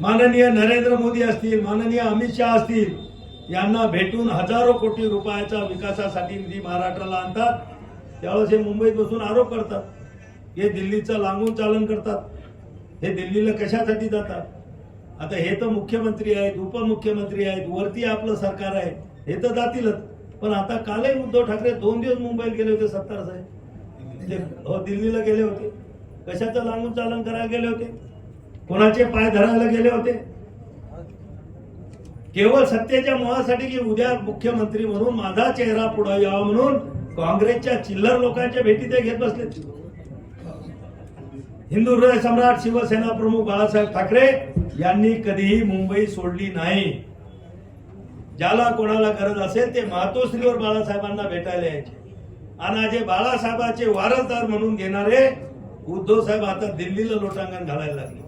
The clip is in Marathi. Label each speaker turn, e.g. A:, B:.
A: माननीय नरेंद्र मोदी असतील माननीय अमित शहा असतील यांना भेटून हजारो कोटी रुपयाचा विकासासाठी निधी महाराष्ट्राला आणतात. त्यावेळेस हे मुंबईत बसून आरोप करतात. हे दिल्लीचं लांबून चालन करतात. हे दिल्लीला कशासाठी जातात? आता हे तर मुख्यमंत्री आहेत उपमुख्यमंत्री आहेत वरती आपलं सरकार आहे हे तर जातीलच. पण आता कालही उद्धव ठाकरे दोन दिवस मुंबईत गेले होते सत्तार साहेब. हो दिल्लीला गेले होते. कशाचं लांबून चालन करायला गेले होते? कोणाचे पाय धरायला गेले होते? केवळ सत्तेच्या मोहासाठी की उद्या मुख्यमंत्री म्हणून माझा चेहरा पुढे यावा म्हणून काँग्रेसच्या चिल्लर लोकांच्या भेटी ते घेत बसले. हिंदू हृदय सम्राट शिवसेना प्रमुख बाळासाहेब ठाकरे यांनी कधीही मुंबई सोडली नाही. ज्याला कोणाला गरज असेल ते मातोश्रीवर बाळासाहेबांना भेटायला यायचे. आणि जे बाळासाहेबाचे वारसदार म्हणून घेणारे उद्धव साहेब आता दिल्लीला लोटांगण घालायला लागले.